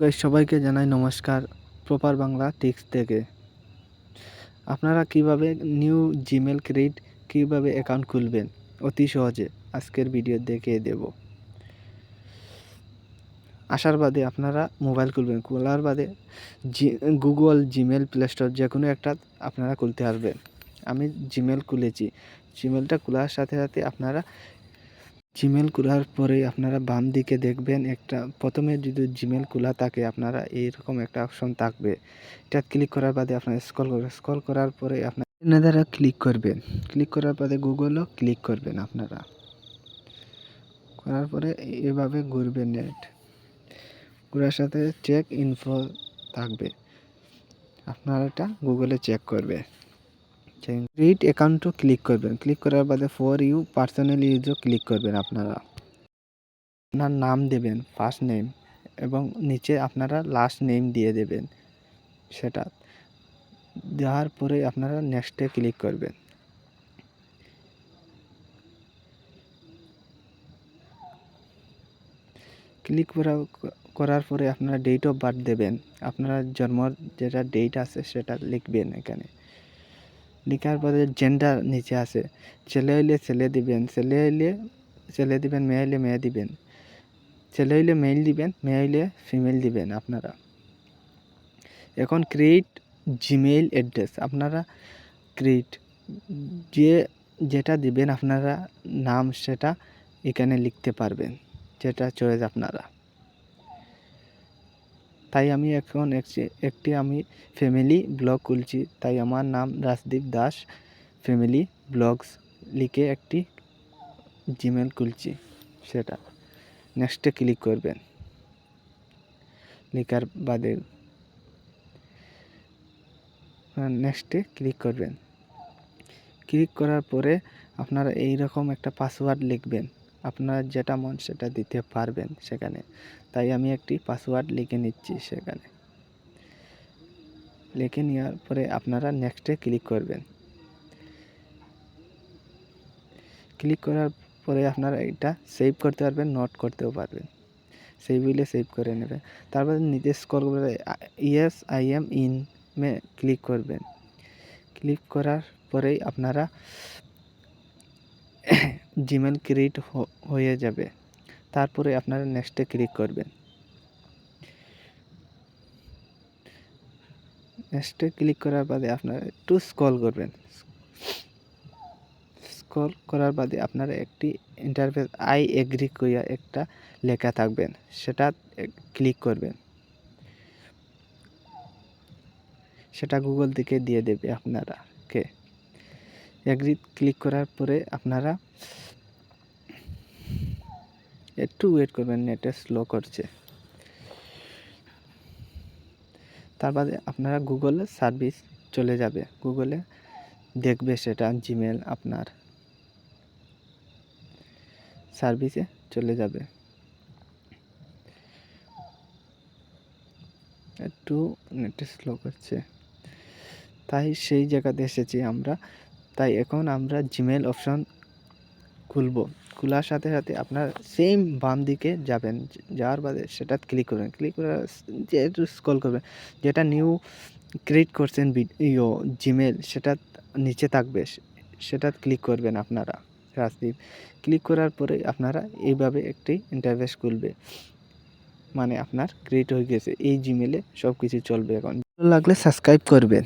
Guys সবাইকে জানাই নমস্কার, প্রপার বাংলা টিক্স থেকে। আপনারা কীভাবে নিউ জিমেল ক্রেডিট কীভাবে অ্যাকাউন্ট খুলবেন? অতি সহজে আজকের ভিডিও দেখিয়ে দেব। আসার বাদে আপনারা মোবাইল খুলবেন। খোলার বাদে গুগল জিমেল প্লে স্টোর যে কোনো একটা আপনারা খুলতে পারবেন। আমি জিমেল খুলেছি। জিমেলটা খোলার সাথে সাথে আপনারা জিমেল খোলার পরে আপনারা বাম দিকে দেখবেন একটা, প্রথমে যদি জিমেল খোলা থাকে, আপনারা এইরকম একটা অপশন থাকবে। এটা ক্লিক করার বাদে আপনারা স্ক্রল করবেন স্ক্রল করার পরে আপনার এনাদারা ক্লিক করবেন। ক্লিক করার বাদে গুগলও ক্লিক করবেন আপনারা। করার পরে এভাবে ঘুরবেন নেট ঘোরার সাথে চেক ইনফো থাকবে। আপনারা এটা গুগলে চেক করবে। ক্রিয়েট অ্যাকাউন্টও ক্লিক করবেন। ক্লিক করার বাদে ফর ইউ পার্সোনাল ইউজও ক্লিক করবেন আপনারা। আপনার নাম দেবেন ফার্স্ট নেম এবং নিচে আপনারা লাস্ট নেম দিয়ে দেবেন সেটা। দেওয়ার পরে আপনারা নেক্সটে ক্লিক করবেন। ক্লিক করা, করার পরে আপনারা ডেট অফ বার্থ দেবেন। আপনারা জন্মর যেটা ডেট আছে সেটা লিখবেন এখানে। লেখার পরে জেন্ডার নিচে আছে। ছেলে হইলে ছেলে দিবেন, ছেলে হইলে ছেলে দিবেন, মেয়ে হইলে মেয়ে দিবেন। ছেলে হইলে মেল দিবেন, মেয়ে হইলে ফিমেল দিবেন আপনারা। এখন ক্রিয়েট জিমেইল অ্যাড্রেস আপনারা ক্রিয়েট যে, যেটা দিবেন আপনারা নাম সেটা এখানে লিখতে পারবেন, যেটা চয়েস আপনারা। তাই আমি এখন একটি আমি ফ্যামিলি ব্লগ খুলছি। তাই আমার নাম রাজদীপ দাস। ফ্যামিলি ব্লগস লিখে একটি জিমেল খুলছি। সেটা নেক্সটে ক্লিক করবেন। লেখার বাদে নেক্সটে ক্লিক করবেন। ক্লিক করার পরে আপনারা এই রকম একটা পাসওয়ার্ড লিখবেন। আপনার যেটা মন সেটা দিতে পারবেন সেখানে। তাই আমি একটি পাসওয়ার্ড লিখে নিচ্ছি সেখানে। লিখে নেওয়ার পরে আপনারা নেক্সটে ক্লিক করবেন। ক্লিক করার পরে আপনারা এটা সেভ করতে পারবেন নোট করতেও পারবেন। সেভ হইলে সেভ করে নেবেন। তারপরে নিচে স্কল করে ইয়েস আই এম ইন মে ক্লিক করবেন। ক্লিক করার পরেই আপনারা জিমেল ক্রিয়েট হয়ে যাবে। তারপরে আপনারা নেক্সটে ক্লিক করবেন। নেক্সটে ক্লিক করার বাদে আপনারা একটু স্ক্রল করবেন। স্ক্রল করার বাদে আপনারা একটি ইন্টারফেস আই এগ্রি করিয়া একটা লেখা থাকবেন। সেটা ক্লিক করবেন। সেটা গুগল থেকে দিয়ে দেবে আপনারা। কে এগ্রি ক্লিক করার পরে আপনারা একটু ওয়েট করবেন নেটে স্লো করছে। তার বাদে আপনারা গুগলে সার্ভিস চলে যাবে। গুগলে দেখবে সেটা জিমেল আপনার সার্ভিসে চলে যাবে। একটু নেটে স্লো করছে। তাই সেই জায়গাতে এসেছি আমরা। তাই এখন আমরা জিমেল অপশন খুলব। খোলার সাথে সাথে আপনার সেম বাম দিকে যাবেন, যাওয়ার বাদে সেটা ক্লিক করবেন। ক্লিক করে যেহেতু স্কল করবেন, যেটা নিউ ক্রিয়েট করছেন ভিডিও জিমেল সেটা নিচে থাকবে। সেটা ক্লিক করবেন আপনারা, রাজদীপ। ক্লিক করার পরে আপনারা এইভাবে একটি ইন্টারভেস খুলবে। মানে আপনার ক্রিয়েট হয়ে গেছে। এই জিমেলে সব কিছু চলবে এখন। ভালো লাগলে সাবস্ক্রাইব করবেন।